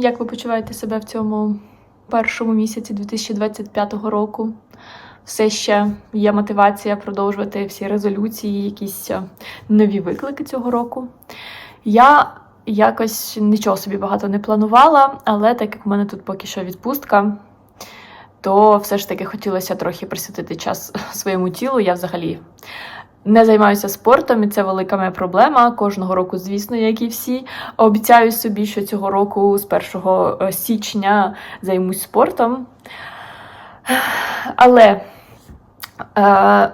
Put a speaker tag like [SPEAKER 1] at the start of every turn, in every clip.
[SPEAKER 1] як ви почуваєте себе в цьому першому місяці 2025 року? Все ще є мотивація продовжувати всі резолюції, якісь е, нові виклики цього року. Я якось нічого собі багато не планувала, але так як в мене тут поки що відпустка, то все ж таки хотілося трохи присвятити час своєму тілу. Я взагалі не займаюся спортом, і це велика моя проблема. Кожного року, звісно, як і всі. Обіцяю собі, що цього року, з 1 січня, займусь спортом. Але Е,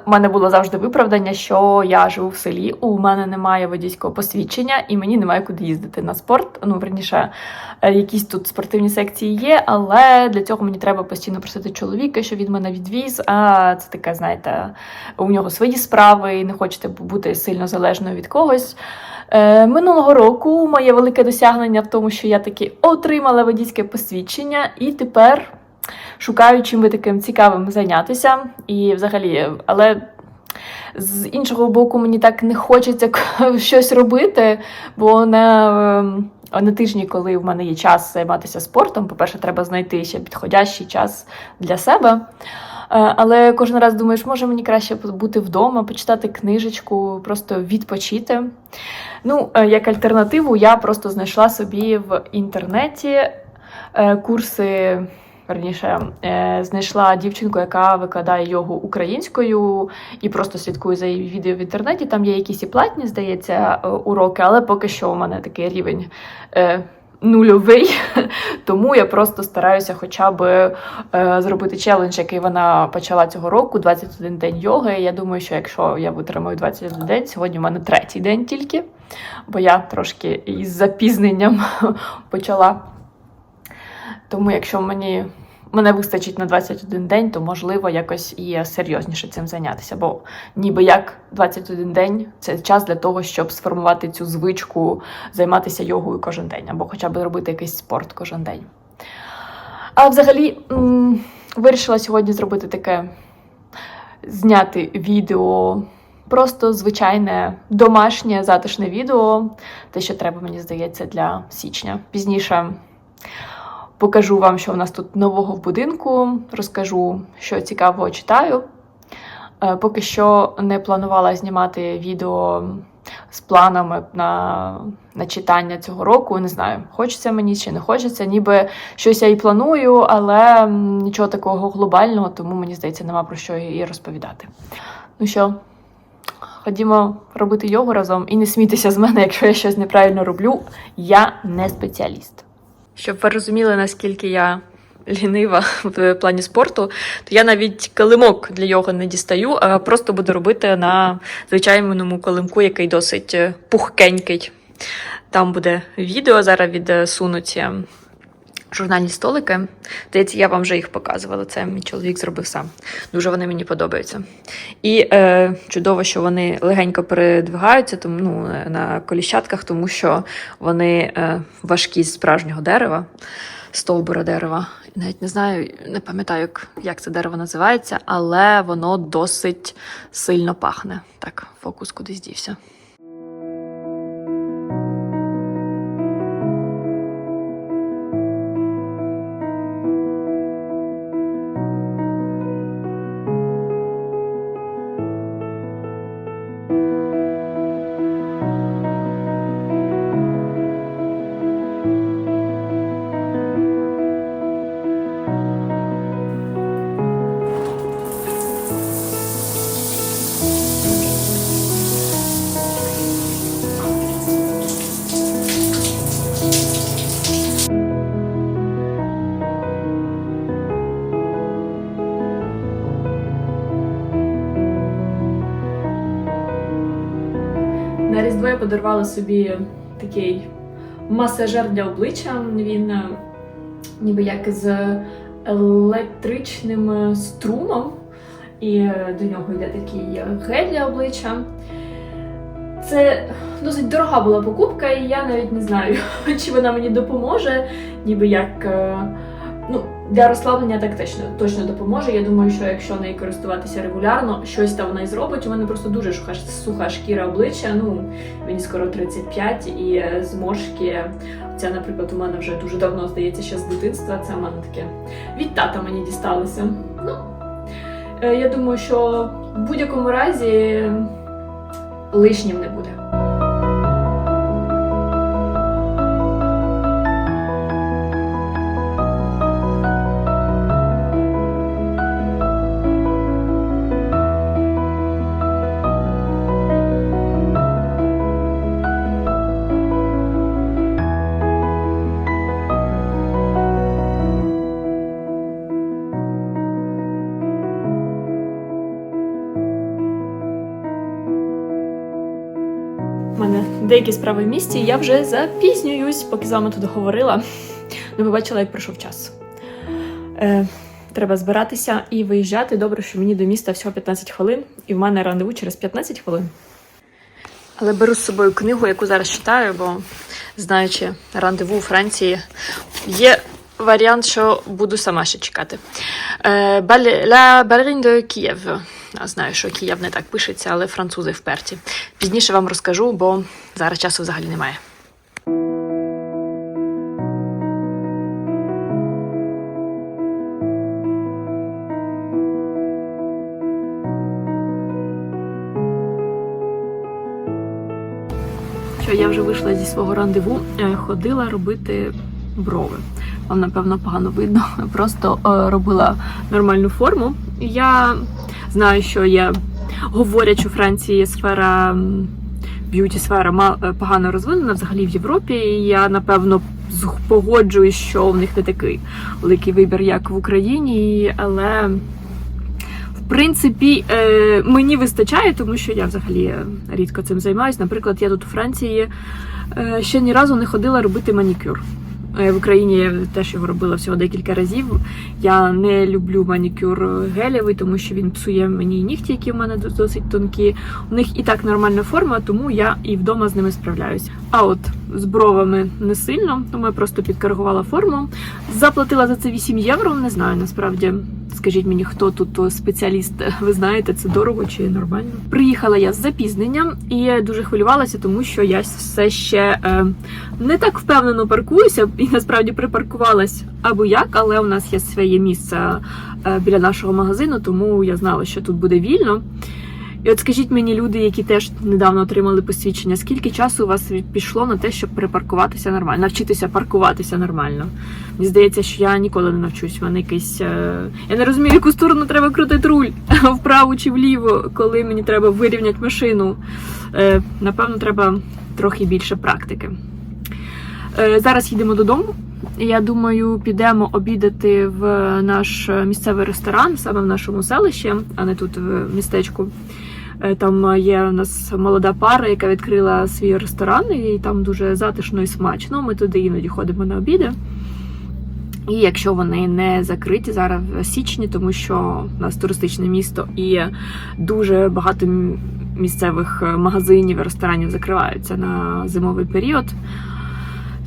[SPEAKER 1] У мене було завжди виправдання, що я живу в селі, у мене немає водійського посвідчення, і мені немає куди їздити на спорт. Ну, верніше, е, якісь тут спортивні секції є, але для цього мені треба постійно просити чоловіка, що він мене відвіз. А це таке, знаєте, у нього свої справи, і не хочете бути сильно залежною від когось. Е, Минулого року моє велике досягнення в тому, що я таки отримала водійське посвідчення, і тепер шукаю чим би таким цікавим зайнятися. І взагалі, але з іншого боку, мені так не хочеться щось робити, бо на, ем, на тижні, коли в мене є час займатися спортом, по-перше, треба знайти ще підходящий час для себе. Е, Але кожен раз думаєш, може мені краще бути вдома, почитати книжечку, просто відпочити. Ну, е, як альтернативу, я просто знайшла собі в інтернеті е, курси. Верніше, е, знайшла дівчинку, яка викладає йогу українською, і просто слідкую за її відео в інтернеті. Там є якісь і платні, здається, е, уроки, але поки що у мене такий рівень е, нульовий. Тому я просто стараюся хоча б е, зробити челендж, який вона почала цього року, 21 день йоги. Я думаю, що якщо я витримаю 21 день, сьогодні у мене третій день тільки, бо я трошки із запізненням почала. Тому, якщо мені мене вистачить на 21 день, то можливо якось і серйозніше цим зайнятися. Бо ніби як 21 день це час для того, щоб сформувати цю звичку займатися йогою кожен день, або хоча б робити якийсь спорт кожен день. А взагалі м- вирішила сьогодні зробити таке зняти відео. Просто звичайне домашнє затишне відео, те, що треба, мені здається, для січня. Пізніше покажу вам, що в нас тут нового в будинку, розкажу, що цікавого читаю. Е, Поки що не планувала знімати відео з планами на, на читання цього року. Не знаю, хочеться мені чи не хочеться. Ніби щось я і планую, але нічого такого глобального, тому мені здається, нема про що і розповідати. Ну що, ходімо робити йогу разом і не смійтеся з мене, якщо я щось неправильно роблю. Я не спеціаліст. Щоб ви розуміли, наскільки я лінива в плані спорту, то я навіть килимок для його не дістаю, а просто буду робити на звичайному килимку, який досить е, пухкенький. Там буде відео, зараз відсунуть е, журнальні столики. Здається, я вам вже їх показувала. Це мій чоловік зробив сам. Дуже вони мені подобаються. І е, чудово, що вони легенько передвигаються тому, ну, на коліщатках, тому що вони е, важкі з справжнього дерева, стовбура дерева. Навіть не знаю, не пам'ятаю, як, це дерево називається, але воно досить сильно пахне. Так, фокус кудись дівся. Подарувала собі такий масажер для обличчя. Він е, ніби як з електричним е, струмом, і е, до нього йде такий гель для обличчя. Це досить дорога була покупка, і я навіть не знаю, чи вона мені допоможе, ніби як ну, для розслаблення так точно, точно допоможе. Я думаю, що якщо нею користуватися регулярно, щось там вона і зробить. У мене просто дуже суха, суха шкіра обличчя. Ну, мені скоро 35, і е, зморшки. Ця, наприклад, у мене вже дуже давно здається, ще з дитинства. Це в мене таке від тата мені дісталося. Ну, е, я думаю, що в будь-якому разі лишнім не буде. Деякі справи в місті, я вже запізнююсь, поки з вами тут говорила. Не побачила, як пройшов час. Е, треба збиратися і виїжджати. Добре, що мені до міста всього 15 хвилин, і в мене рандеву через 15 хвилин. Але беру з собою книгу, яку зараз читаю, бо знаючи рандеву у Франції, є варіант, що буду сама ще чекати. Е, La Ballerine de Kiev. Знаю, що Київ не так пишеться, але французи вперті. Пізніше вам розкажу, бо зараз часу взагалі немає. Я вже вийшла зі свого рандеву, е, ходила робити брови. Вам, напевно, погано видно. Просто е, робила нормальну форму. Я знаю, що є, говорять, у Франції сфера б'юті сфера е, погано розвинена взагалі в Європі. І я напевно погоджуюсь, що в них не такий великий вибір, як в Україні, але. В принципі, е, мені вистачає, тому що я взагалі рідко цим займаюся. Наприклад, я тут у Франції е, ще ні разу не ходила робити манікюр. Е, В Україні я теж його робила всього декілька разів. Я не люблю манікюр гелєвий, тому що він псує мені нігті, які в мене досить тонкі. У них і так нормальна форма, тому я і вдома з ними справляюсь. А от з бровами не сильно, тому я просто підкоригувала форму. Заплатила за це 8 євро. Не знаю насправді. Скажіть мені, хто тут спеціаліст? Ви знаєте, це дорого чи нормально? Приїхала я з запізненням і дуже хвилювалася, тому що я все ще е, не так впевнено паркуюся і насправді припаркувалась або як, але у нас є своє місце е, біля нашого магазину, тому я знала, що тут буде вільно. І от скажіть мені, люди, які теж недавно отримали посвідчення, скільки часу у вас пішло на те, щоб припаркуватися нормально, навчитися паркуватися нормально? Мені здається, що я ніколи не навчусь. Мене якийсь. е, Я не розумію, в яку сторону треба крутити руль, вправо чи вліво, коли мені треба вирівняти машину. Е, Напевно, треба трохи більше практики. Е, Зараз їдемо додому. Я думаю, підемо обідати в наш місцевий ресторан, саме в нашому селищі, а не тут в містечку. Е, Там є у нас молода пара, яка відкрила свій ресторан, і там дуже затишно і смачно. Ми туди іноді ходимо на обіди. І якщо вони не закриті зараз в січні, тому що у нас туристичне місто і дуже багато місцевих е, магазинів і ресторанів закриваються на зимовий період,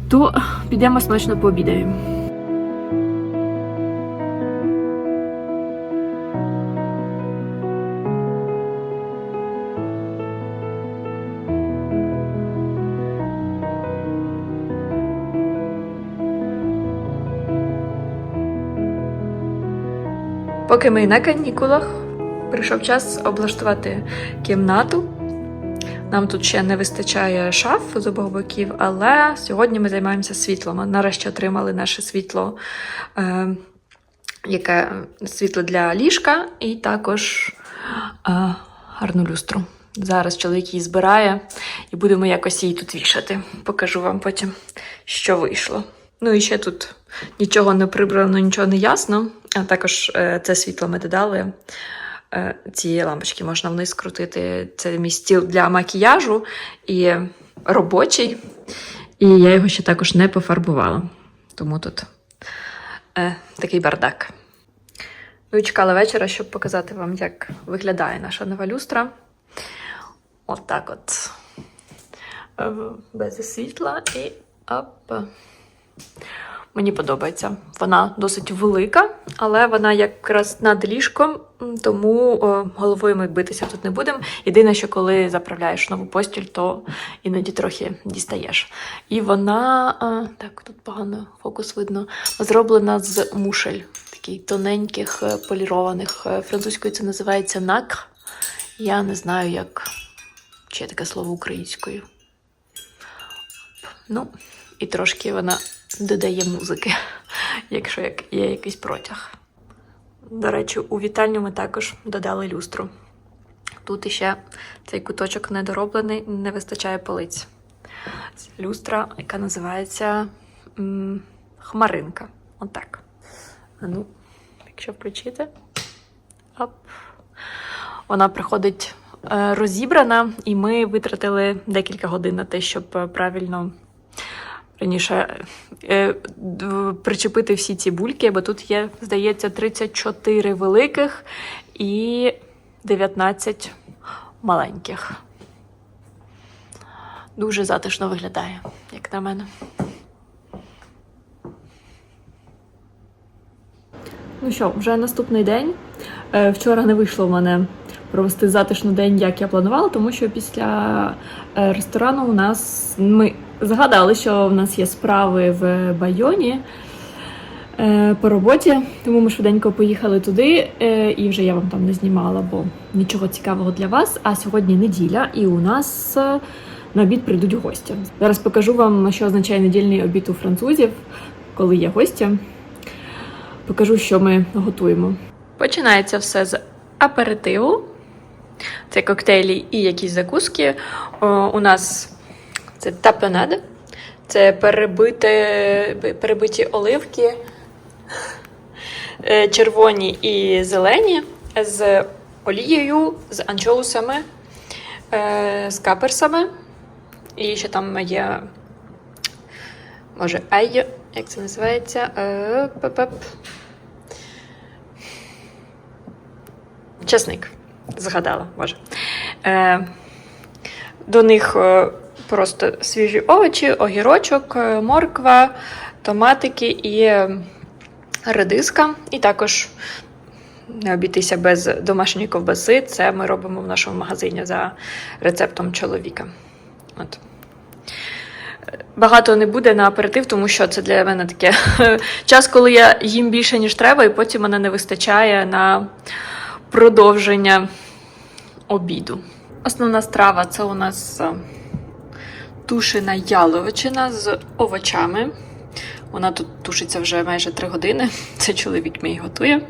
[SPEAKER 1] то підемо смачно пообідаємо. Поки ми на канікулах, прийшов час облаштувати кімнату. Нам тут ще не вистачає шаф з обох боків, але сьогодні ми займаємося світлом. Нарешті отримали наше світло, е, яке світло для ліжка, і також е, гарну люстру. Зараз чоловік її збирає і будемо якось її тут вішати. Покажу вам потім, що вийшло. Ну і ще тут нічого не прибрано, нічого не ясно. А також е, це світло ми додали. Е, ці лампочки можна вниз крутити. Це мій стіл для макіяжу і робочий. І я його ще також не пофарбувала. Тому тут е, такий бардак. Ну і чекала вечора, щоб показати вам, як виглядає наша нова люстра. От так от. Е, Без світла і оп. Мені подобається. Вона досить велика, але вона якраз над ліжком, тому головою ми битися тут не будемо. Єдине, що коли заправляєш нову постіль, то іноді трохи дістаєш. І вона так, тут погано фокус видно. Зроблена з мушель, таких тоненьких, е, полірованих. Е, Французькою це називається нак. Я не знаю, як чи є таке слово українською. Ну, і трошки вона додає музики, якщо є якийсь протяг. До речі, у вітальню ми також додали люстру. Тут іще цей куточок недороблений, не вистачає полиць. Люстра, яка називається м, Хмаринка. Отак. А ну, якщо включити. Оп. Вона приходить е, розібрана, і ми витратили декілька годин на те, щоб е, правильно раніше е, причепити всі ці бульки, бо тут є, здається, 34 великих і 19 маленьких. Дуже затишно виглядає, як на мене. Ну що, вже наступний день. Е, Вчора не вийшло в мене провести затишний день, як я планувала, тому що після е, ресторану у нас ми згадали, що в нас є справи в Байоні е, по роботі, тому ми швиденько поїхали туди, е, і вже я вам там не знімала, бо нічого цікавого для вас. А сьогодні неділя, і у нас на обід прийдуть гості. Зараз покажу вам, що означає недільний обід у французів, коли є гості. Покажу, що ми готуємо. Починається все з аперитиву. Це коктейлі і якісь закуски. У нас це тапенад, це перебите, перебиті оливки, е, червоні і зелені з олією, з анчоусами, е, з каперсами. І ще там є, може, айо, як це називається? Е. Чесник. Згадала, може. Е, до них е, просто свіжі овочі, огірочок, е, морква, томатики і е, редиска. І також не обійтися без домашньої ковбаси. Це ми робимо в нашому магазині за рецептом чоловіка. От. Багато не буде на аперитив, тому що це для мене таке час, коли я їм більше, ніж треба, і потім мене не вистачає на продовження обіду. Основна страва це у нас е, тушена яловичина з овочами. Вона тут тушиться вже майже 3 години. Це чоловік мій готує.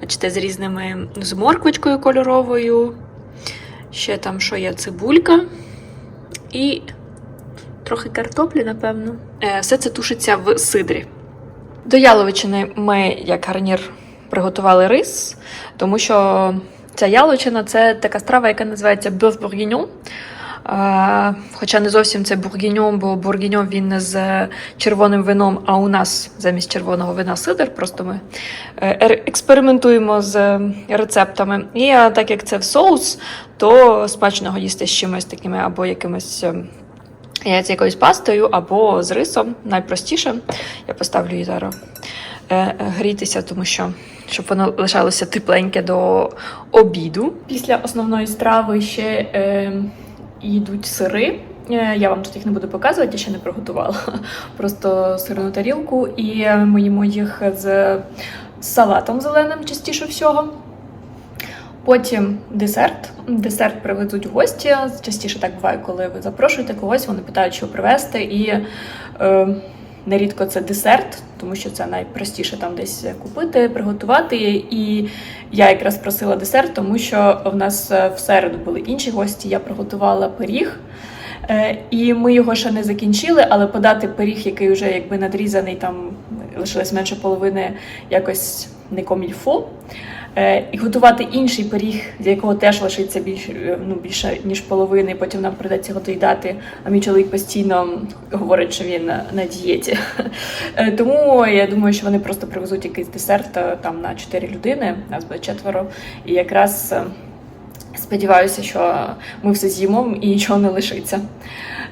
[SPEAKER 1] Бачите, з різними з морквочкою кольоровою. Ще там що є цибулька. І трохи картоплі, напевно. Е, Все це тушиться в сидрі. До яловичини ми, як гарнір, приготували рис, тому що ця яловичина це така страва, яка називається. Е, Хоча не зовсім це бургіньон, бо бургіньон він з червоним вином, а у нас замість червоного вина сидр. Просто ми е, експериментуємо з рецептами. І так як це в соус, то смачно його їсти з чимось такими або якимось. Яйця якоюсь пастою або з рисом, найпростіше. Я поставлю її зараз грітися, тому що щоб воно лишалося тепленьке до обіду. Після основної страви ще е, йдуть сири. Е, Я вам тут їх не буду показувати, я ще не приготувала. Просто сирну тарілку, і е, ми їмо їх з салатом зеленим, частіше всього. Потім десерт. Десерт привезуть гості. Частіше так буває, коли ви запрошуєте когось, вони питають, що привезти. І е, нерідко це десерт, тому що це найпростіше там десь купити, приготувати. І я якраз просила десерт, тому що в нас е, в середу були інші гості. Я приготувала пиріг. Е, І ми його ще не закінчили, але подати пиріг, який вже якби надрізаний, там лишилось менше половини, якось не комільфо. Е, І готувати інший пиріг, з якого теж лишиться більше, ну, більше ніж половини, потім нам придеться доїдати. А мій чоловік постійно говорить, що він на, на дієті. Е, Тому я думаю, що вони просто привезуть якийсь десерт е, там на 4 людини, нас буде четверо. І якраз е, сподіваюся, що ми все з'їмо і нічого не лишиться.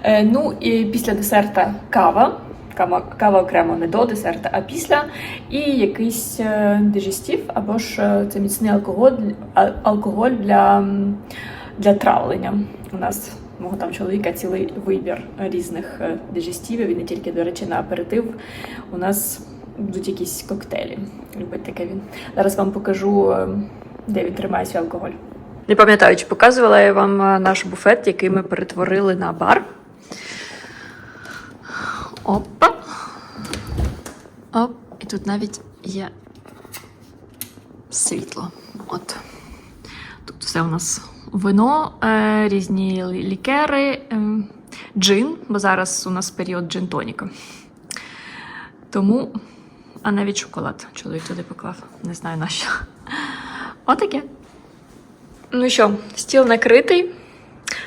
[SPEAKER 1] Е, Ну і після десерта кава. Кава, кава окремо не до десерта, а після. І якийсь е, дежестів, або ж е, це міцний алкоголь, алкоголь для, для травлення. У нас мого там чоловіка цілий вибір різних е, дежестівів, і не тільки, до речі, на аперитив. У нас будуть якісь коктейлі. Любить таке він. Зараз вам покажу, де він тримає свій алкоголь. Не пам'ятаю, чи показувала я вам наш буфет, який ми перетворили на бар. Опа. Оп. І тут навіть є світло. От. Тут все у нас вино, е, різні лікери, е, джин, бо зараз у нас період джин-тоніка. Тому, а навіть шоколад чоловік туди поклав. Не знаю на що. Отаке. Ну що, стіл накритий.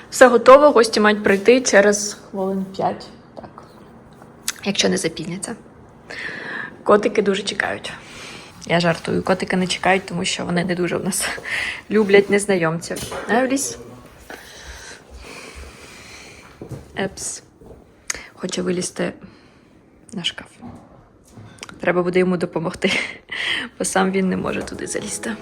[SPEAKER 1] Все готово. Гості мають прийти через хвилин 5. Так. Якщо не запізняться. Котики дуже чекають. Я жартую, котики не чекають, тому що вони не дуже в нас люблять незнайомців. Евліс. Епс. Хоче вилізти на шкаф. Треба буде йому допомогти, бо сам він не може туди залізти.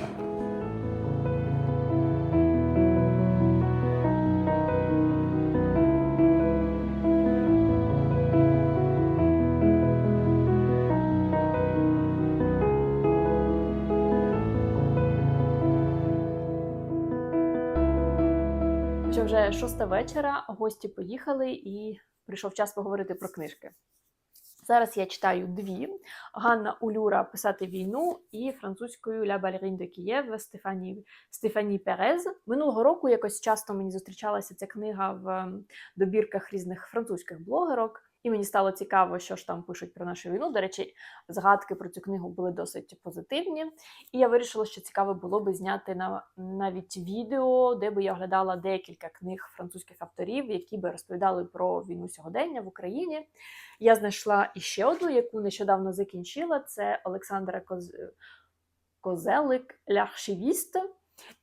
[SPEAKER 1] Шоста вечора, гості поїхали і прийшов час поговорити про книжки. Зараз я читаю дві: Ганна Улюра Писати війну і французькою Ля Балерін де Києв Стефані, Стефані Перез. Минулого року якось часто мені зустрічалася ця книга в ем, добірках різних французьких блогерок. І мені стало цікаво, що ж там пишуть про нашу війну. До речі, згадки про цю книгу були досить позитивні. І я вирішила, що цікаво було би зняти на навіть відео, де би я оглядала декілька книг французьких авторів, які би розповідали про війну сьогодення в Україні. Я знайшла іще одну, яку нещодавно закінчила. Це Олександра Коз... Козелик Ляхшівіст.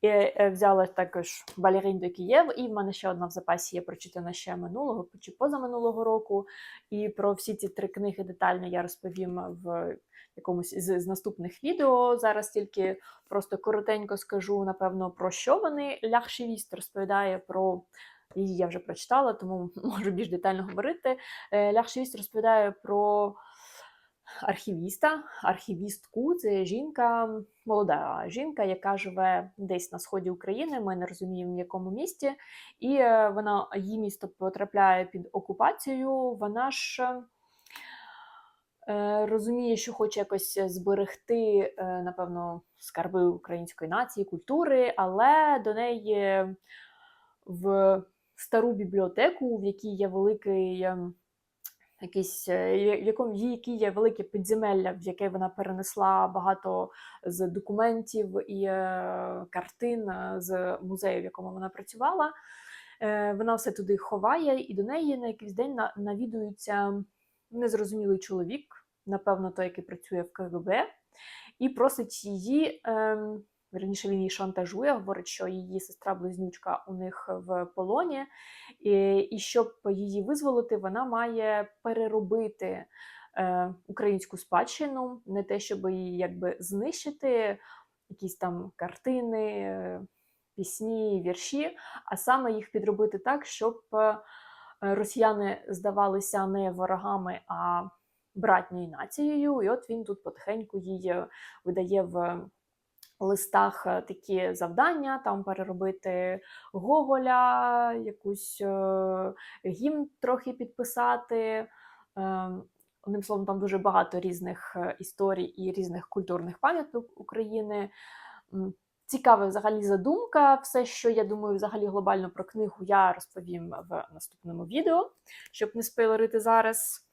[SPEAKER 1] І е, взяла також Балерін до Києв, і в мене ще одна в запасі є прочитана ще минулого чи позаминулого року. І про всі ці три книги детально я розповім в якомусь з, з наступних відео. Зараз тільки просто коротенько скажу, напевно, про що вони. Ляхшівіст розповідає про. Її я вже прочитала, тому можу більш детально говорити. Е, Ляхшівіст розповідає про архівіста, архівістку. Це жінка, молода жінка, яка живе десь на сході України. Ми не розуміємо в якому місті, і е, вона її місто потрапляє під окупацію. Вона ж. е, Розуміє, що хоче якось зберегти, е, напевно, скарби української нації, культури, але до неї в стару бібліотеку, в якій є великий ем, якийсь, е, якому в якій є велике підземелля, в яке вона перенесла багато з документів і е, картин е, з музею, в якому вона працювала. Вона все туди ховає, і до неї на якийсь день навідується незрозумілий чоловік, напевно, той, який працює в КГБ, і просить її. Верніше він її шантажує, говорить, що її сестра-близнючка у них в полоні, і, і щоб її визволити, вона має переробити е, українську спадщину, не те, щоб її якби знищити, якісь там картини, е, пісні, вірші, а саме їх підробити так, щоб е, росіяни здавалися не ворогами, а братньою нацією. І от він тут потихеньку її видає в листах е, такі завдання, там переробити Гоголя, якусь е, гімн трохи підписати. Е, Одним словом, там дуже багато різних е, історій і різних культурних пам'яток України. Цікава взагалі задумка. Все, що я думаю, взагалі глобально про книгу, я розповім в наступному відео, щоб не спойлерити зараз.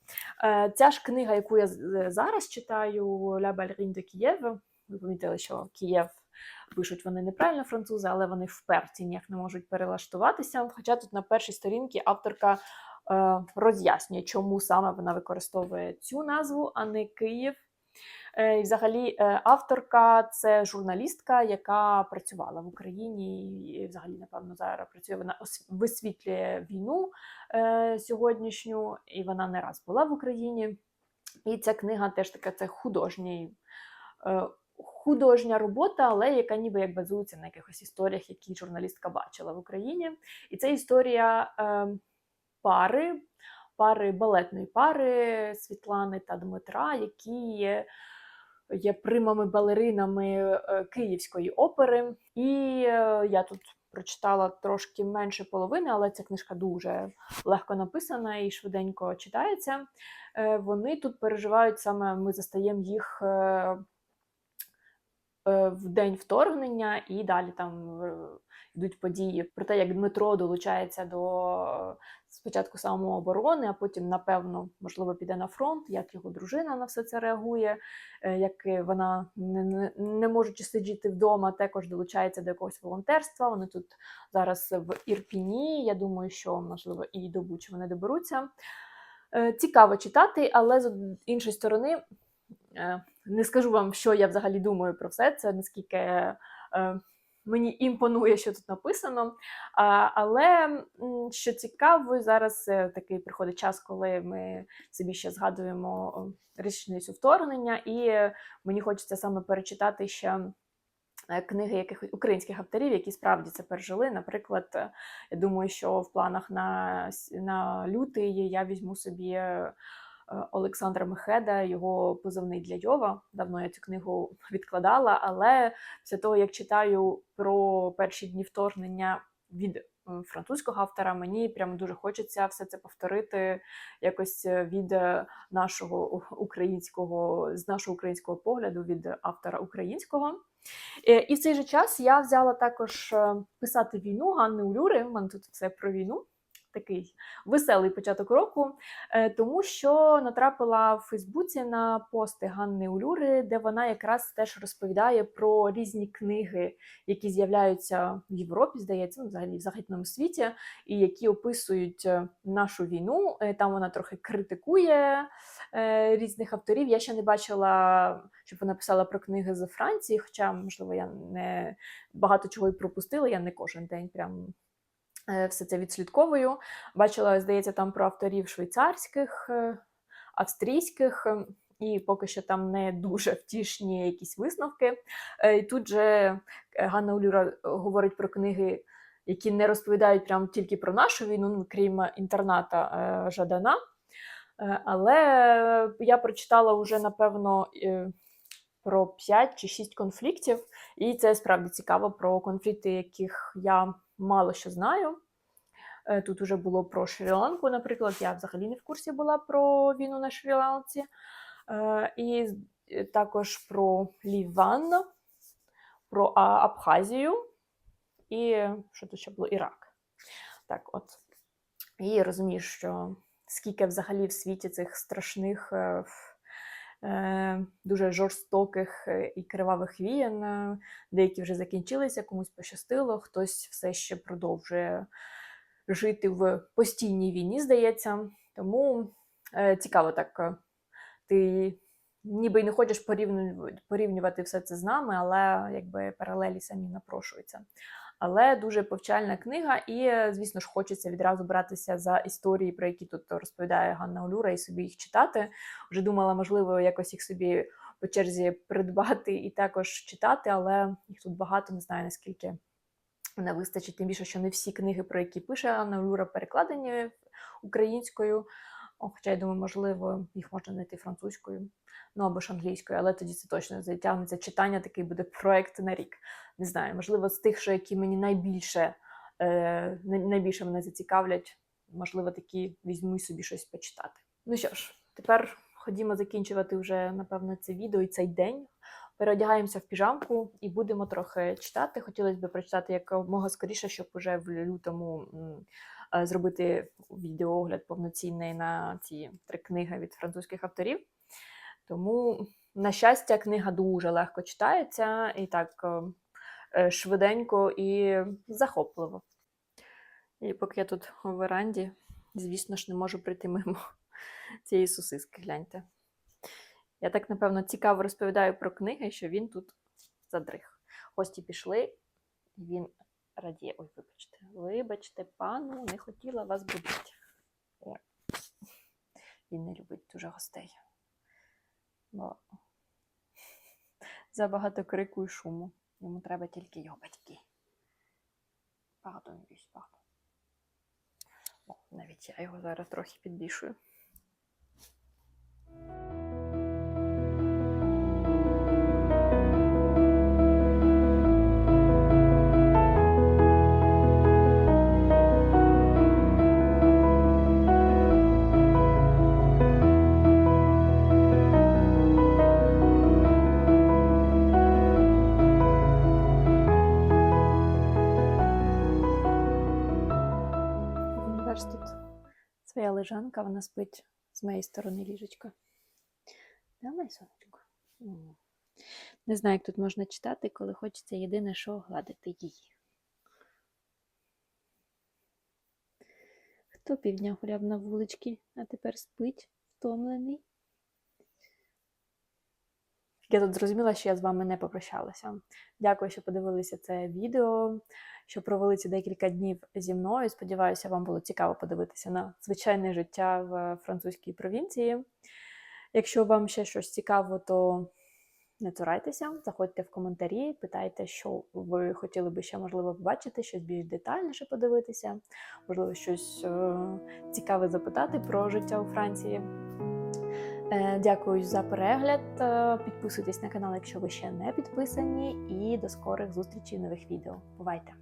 [SPEAKER 1] Ця ж книга, яку я зараз читаю, Ля Балерін де Києв. Ви помітили, що Київ пишуть вони неправильно французи, але вони вперті ніяк не можуть перелаштуватися. Хоча тут на першій сторінці авторка е, роз'яснює, чому саме вона використовує цю назву, а не Київ. Е, І взагалі е, авторка це журналістка, яка працювала в Україні і взагалі, напевно, зараз працює. Вона висвітлює війну е, сьогоднішню, і вона не раз була в Україні. І ця книга теж така це художній. е, Художня робота, але яка ніби як базується на якихось історіях, які журналістка бачила в Україні. І це історія е, пари, пари балетної пари Світлани та Дмитра, які є, є примами балеринами е, Київської опери. І е, я тут прочитала трошки менше половини, але ця книжка дуже легко написана і швиденько читається. Е, Вони тут переживають саме, ми застаємо їх. Е, В день вторгнення і далі там е, йдуть події про те, як Дмитро долучається до е, спочатку самооборони, а потім, напевно, можливо, піде на фронт, як його дружина на все це реагує, як вона, не, не, не можучи сидіти вдома, також долучається до якогось волонтерства. Вони тут зараз в Ірпіні. Я думаю, що можливо і до Бучі вони доберуться. Цікаво читати, але з іншої сторони. Не скажу вам, що я взагалі думаю про все це, наскільки е, мені імпонує, що тут написано. Але що цікаво, зараз е, такий приходить час, коли ми собі ще згадуємо річницю вторгнення, і е, мені хочеться саме перечитати ще. Книги якихось українських авторів, які справді це пережили. Наприклад, я думаю, що в планах на, на лютий я візьму собі Олександра Мехеда, його позивний для Йова. Давно я цю книгу відкладала, але після того, як читаю про перші дні вторгнення від е, французького автора, мені прямо дуже хочеться все це повторити якось е, від е, нашого українського, з нашого українського погляду, від автора українського. Е, І в цей же час я взяла також е, писати війну Ганни Улюри. У мене тут все про війну. Такий веселий початок року, е, тому що натрапила в Фейсбуці на пости Ганни Улюри, де вона якраз теж розповідає про різні книги, які з'являються в Європі, здається, ну, взагалі в західному світі, і які описують е, нашу війну. Е, Там вона трохи критикує різних авторів. Я ще не бачила, щоб вона писала про книги з Франції, хоча, можливо, я не багато чого і пропустила. Я не кожен день прям все це відслідковую. Бачила, здається, там про авторів швейцарських, е, австрійських. е, І поки що там не дуже втішні якісь висновки. Е, І тут же е, Ганна Улюра говорить про книги, які не розповідають прям тільки про нашу війну, ну, крім інтерната е, Жадана. Е, Але я прочитала вже, напевно, е, про 5 чи 6 конфліктів, і це справді цікаво про конфлікти, яких я мало що знаю. Е, Тут уже було про Шрі-Ланку, наприклад. Я взагалі не в курсі була про війну на Шрі-Ланці. Е, І е, також про Ліван, про Абхазію і що тут ще було Ірак. Так, от. І розумієш, що скільки взагалі в світі цих страшних, дуже жорстоких е, і кривавих війн. е, Деякі вже закінчилися, комусь пощастило, хтось все ще продовжує жити в постійній війні, здається. Тому е, цікаво так. е, Ти ніби й не хочеш порівнювати все це з нами, але якби паралелі самі напрошуються. Але дуже повчальна книга, і, е, звісно ж, хочеться відразу братися за історії, про які тут розповідає Ганна Олюра, і собі їх читати. Вже думала, можливо, якось їх собі по черзі придбати і також читати, але їх тут багато, не знаю наскільки не вистачить. Тим більше, що не всі книги, про які пише Анна Олюра, перекладені українською. Хоча я думаю, можливо, їх можна знайти французькою, ну або ж англійською, але тоді це точно затягнеться читання, такий буде проект на рік. Не знаю, можливо, з тих, що які мені найбільше, е, найбільше мене зацікавлять, можливо, такі візьму собі щось почитати. Ну що ж, тепер ходімо закінчувати вже, напевно, це відео і цей день. Переодягаємося в піжамку і будемо трохи читати. Хотілося б прочитати якомога скоріше, щоб уже в лютому зробити відеоогляд повноцінний на ці три книги від французьких авторів. Тому, на щастя, книга дуже легко читається і так е, е, швиденько і захопливо. І поки я тут у веранді, звісно ж, не можу прийти мимо цієї сосиски, гляньте. Я так, напевно, цікаво розповідаю про книги, що він тут задрих. Гості пішли, і він радіє. Ой, вибачте, вибачте, пану, не хотіла вас будити. Він не любить дуже гостей. Бо забагато крику і шуму. Йому треба тільки його батьки. Не більш багато. О, навіть я його зараз трохи підбільшую. Вона спить з моєї сторони ліжечка. Давай, сонечко. Не знаю, як тут можна читати, коли хочеться єдине, що гладити її. Хто півдня гуляв на вулички, а тепер спить, втомлений. Я тут зрозуміла, що я з вами не попрощалася. Дякую, що подивилися це відео, що провели ці декілька днів зі мною. Сподіваюся, вам було цікаво подивитися на звичайне життя в французькій провінції. Якщо вам ще щось цікаво, то не цурайтеся, заходьте в коментарі, питайте, що ви хотіли би ще можливо побачити, щось більш детальніше подивитися, можливо, щось е, цікаве запитати про життя у Франції. Е, Дякую за перегляд. Е, Підписуйтесь на канал, якщо ви ще не підписані, і до скорих зустрічей нових відео. Бувайте!